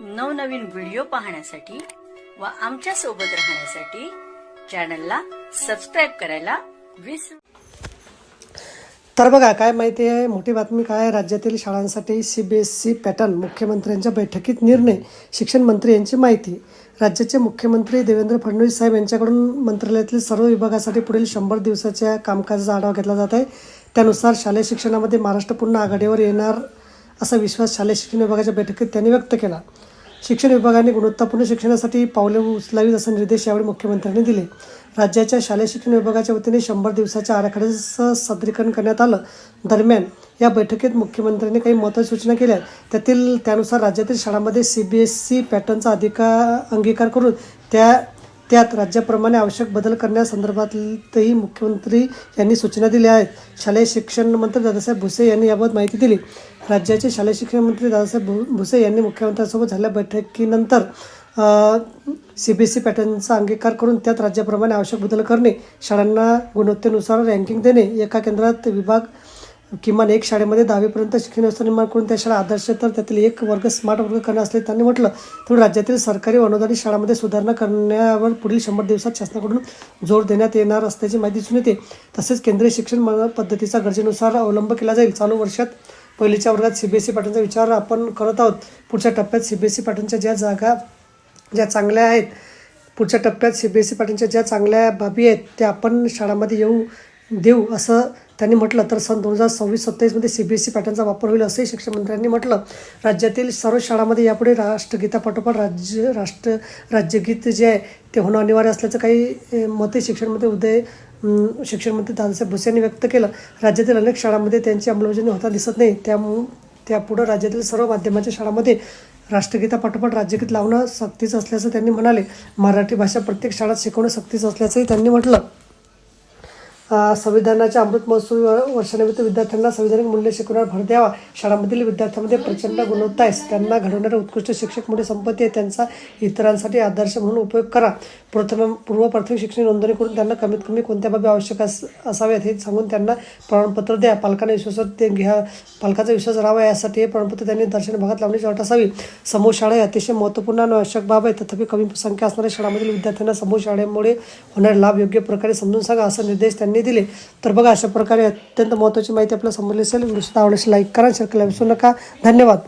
नवनवीन व्हिडिओ पाहण्यासाठी व आमच्यासोबत राहण्यासाठी चॅनलला सबस्क्राईब करायला विसरू तर बघा काय माहिती आहे? मोठी बातमी काय राज्यातील शाळांसाठी C B S C pattern मुख्यमंत्र्यांच्या बैठकीत निर्णय शिक्षण मंत्री यांची माहिती. राज्याचे मुख्यमंत्री देवेंद्र फडणवीस साहेब यांच्याकडून मंत्रालयातील सर्व विभागासाठी पुढील शंभर दिवसाच्या कामकाजाचा आढावा घेतला जात आहे. त्यानुसार शालेय शिक्षणामध्ये महाराष्ट्र पुन्हा आघाडीवर येणार असा विश्वास शालेय शिक्षण विभागाच्या बैठकीत त्यांनी व्यक्त केला. शिक्षण विभागाने गुणवत्तापूर्ण शिक्षणासाठी पावले उचलावीत असे निर्देश यावेळी मुख्यमंत्र्यांनी दिले. राज्याच्या शालेय शिक्षण विभागाच्या वतीने शंभर दिवसाच्या आराखड्याचं सादरीकरण करण्यात आलं. दरम्यान या बैठकीत मुख्यमंत्र्यांनी काही महत्त्वाच्या सूचना केल्या. त्यातील त्यानुसार राज्यातील शाळांमध्ये सी बी एस सी पॅटर्नचा अधिकार अंगीकार करून त्या त्यात राज्याप्रमाणे आवश्यक बदल करण्यासंदर्भातही मुख्यमंत्री यांनी सूचना दिल्या आहेत. शालेय शिक्षण मंत्री दादासाहेब भुसे यांनी याबाबत माहिती दिली. राज्याचे शालेय शिक्षण मंत्री दादासाहेब भु- भुसे यांनी मुख्यमंत्र्यांसोबत झालेल्या बैठकीनंतर सी बी एस सी पॅटर्नचा अंगीकार करून त्यात राज्याप्रमाणे आवश्यक बदल करणे शाळांना गुणवत्तेनुसार रँकिंग देणे एका केंद्रात विभाग किमान एक शाळेमध्ये दहावीपर्यंत शिक्षण व्यवस्था निर्माण करून त्या शाळा आदर्श तर त्यातील एक वर्ग स्मार्ट वर्ग करणं असले त्यांनी म्हटलं. तर राज्यातील सरकारी अनुदानित शाळांमध्ये सुधारणा करण्यावर पुढील शंभर दिवसात शासनाकडून जोर देण्यात येणार असल्याची माहिती दिसून येते. तसेच केंद्रीय शिक्षण पद्धतीचा गरजेनुसार अवलंब केला जाईल. चालू वर्षात पहिलीच्या वर्गात सी बी एस पॅटर्नचा विचार आपण करत आहोत. पुढच्या टप्प्यात सी बी एस सी पॅटर्नच्या ज्या जागा ज्या चांगल्या आहेत पुढच्या टप्प्यात सी बी एस पॅटर्नच्या ज्या चांगल्या बाबी आहेत त्या आपण शाळांमध्ये येऊ देऊ असं त्यांनी म्हटलं तर सन दोन हजार सव्वीस सत्तावीसमध्ये सी बी एस सी पॅटर्नचा वापर होईल असंही शिक्षण मंत्र्यांनी म्हटलं. राज्यातील सर्व शाळांमध्ये यापुढे राष्ट्रगीतापाठोपाठ राज्य राष्ट्र राज्यगीत जे आहे ते होणं अनिवार्य असल्याचं काही मते शिक्षणमंत्री उदय शिक्षणमंत्री शिक्षण मंत्री दादासाहेब भुसे यांनी व्यक्त केलं. राज्यातील अनेक शाळांमध्ये त्यांची अंमलबजावणी होता दिसत नाही. त्यामु त्यापुढं राज्यातील सर्व माध्यमांच्या शाळांमध्ये राष्ट्रगीतापाठोपाठ राज्यगीत लावणं सक्तीचं असल्याचं त्यांनी म्हणाले. मराठी भाषा प्रत्येक शाळेत शिकवणं सक्तीचं असल्याचंही त्यांनी म्हटलं. संविधानाच्या अमृत महोत्सवी व- वर्षानिमित्त विद्यार्थ्यांना संविधानिक मूल्य शिकवण्यावर भर द्यावा शाळांमधील विद्यार्थ्यांमध्ये प्रचंड गुणवत्ता आहे. त्यांना घडवणारे उत्कृष्ट शिक्षक मोठी संपत्ती आहे. त्यांचा इतरांसाठी आदर्श म्हणून उपयोग करा. प्रथम पूर्व प्राथमिक शिक्षण नोंदणी करून त्यांना कमीत कमी कोणत्या बाबी आवश्यक अस असाव्यात हे सांगून त्यांना प्रमाणपत्र द्या. पालकांना विश्वासात ते घ्या. पालकाचा विश्वास राहावा. यासाठी हे प्रमाणपत्र त्यांनी दर्शन भागात लावण्याची अट असावी. समूह शाळा ही अतिशय महत्त्वपूर्ण आणि आवश्यक बाब आहे. तथापि कमी संख्या असणाऱ्या शाळांमधील विद्यार्थ्यांना समूह शाळेमुळे होणारे लाभ योग्य प्रकारे समजून सांगा. असा निर्देश त्यांनी त्यांनी दिले तर बघा अशा प्रकारे अत्यंत महत्त्वाची माहिती आपल्याला समजली असेल व्हिडिओ आवडल्यास लाईक करा शेअर करायला विसरू नका. धन्यवाद.